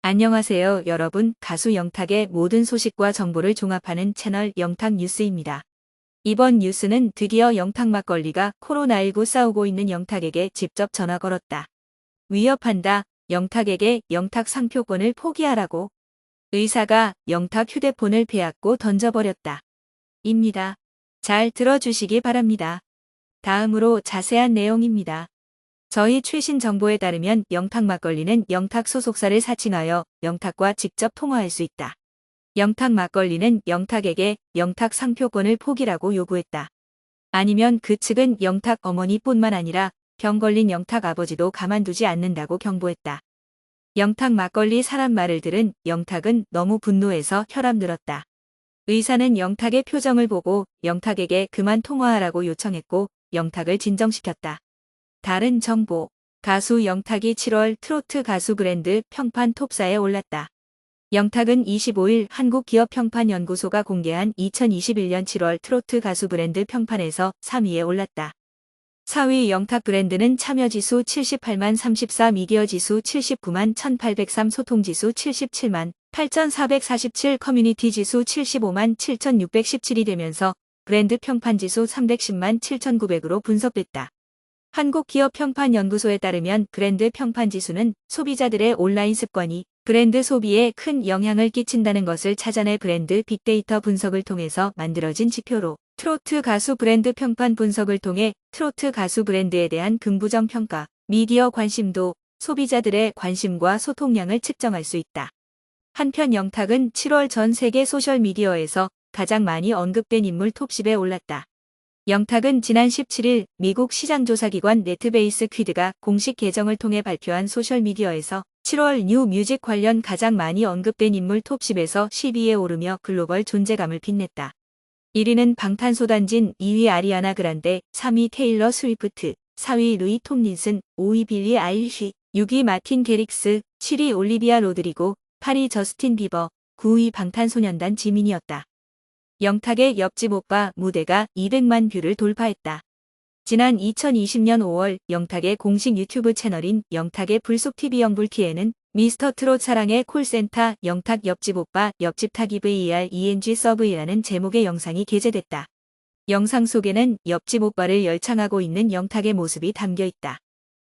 안녕하세요 여러분 가수 영탁의 모든 소식과 정보를 종합하는 채널 영탁 뉴스입니다. 이번 뉴스는 드디어 영탁 막걸리가 코로나19 싸우고 있는 영탁에게 직접 전화 걸었다. 위협한다. 영탁에게 영탁 상표권을 포기하라고. 의사가 영탁 휴대폰을 빼앗고 던져버렸다. 입니다. 잘 들어주시기 바랍니다. 다음으로 자세한 내용입니다. 저희 최신 정보에 따르면 영탁 막걸리는 영탁 소속사를 사칭하여 영탁과 직접 통화할 수 있다. 영탁 막걸리는 영탁에게 영탁 상표권을 포기라고 요구했다. 아니면 그 측은 영탁 어머니뿐만 아니라 병 걸린 영탁 아버지도 가만두지 않는다고 경고했다. 영탁 막걸리 사람 말을 들은 영탁은 너무 분노해서 혈압 늘었다. 의사는 영탁의 표정을 보고 영탁에게 그만 통화하라고 요청했고 영탁을 진정시켰다. 다른 정보. 가수 영탁이 7월 트로트 가수 그랜드 평판 톱사에 올랐다. 영탁은 25일 한국기업평판연구소가 공개한 2021년 7월 트로트 가수 브랜드 평판에서 3위에 올랐다. 4위 영탁 브랜드는 참여지수 78만 34 미디어지수 79만 1803 소통지수 77만 8447 커뮤니티 지수 75만 7617이 되면서 브랜드 평판지수 310만 7900으로 분석됐다. 한국기업평판연구소에 따르면 브랜드 평판지수는 소비자들의 온라인 습관이 브랜드 소비에 큰 영향을 끼친다는 것을 찾아내 브랜드 빅데이터 분석을 통해서 만들어진 지표로 트로트 가수 브랜드 평판 분석을 통해 트로트 가수 브랜드에 대한 긍부정 평가, 미디어 관심도, 소비자들의 관심과 소통량을 측정할 수 있다. 한편 영탁은 7월 전 세계 소셜미디어에서 가장 많이 언급된 인물 톱10에 올랐다. 영탁은 지난 17일 미국 시장조사기관 네트베이스 퀴드가 공식 계정을 통해 발표한 소셜미디어에서 7월 뉴 뮤직 관련 가장 많이 언급된 인물 톱10에서 10위에 오르며 글로벌 존재감을 빛냈다. 1위는 방탄소단진, 2위 아리아나 그란데, 3위 테일러 스위프트, 4위 루이 톰린슨, 5위 빌리 아일시, 6위 마틴 게릭스, 7위 올리비아 로드리고, 8위 저스틴 비버, 9위 방탄소년단 지민이었다. 영탁의 옆집 오빠 무대가 200만 뷰를 돌파했다. 지난 2020년 5월 영탁의 공식 유튜브 채널인 영탁의 불속TV 영불티에는 미스터 트롯 사랑의 콜센터 영탁 옆집 오빠 옆집 타기 VER ENG 서브이라는 제목의 영상이 게재됐다. 영상 속에는 옆집 오빠를 열창하고 있는 영탁의 모습이 담겨 있다.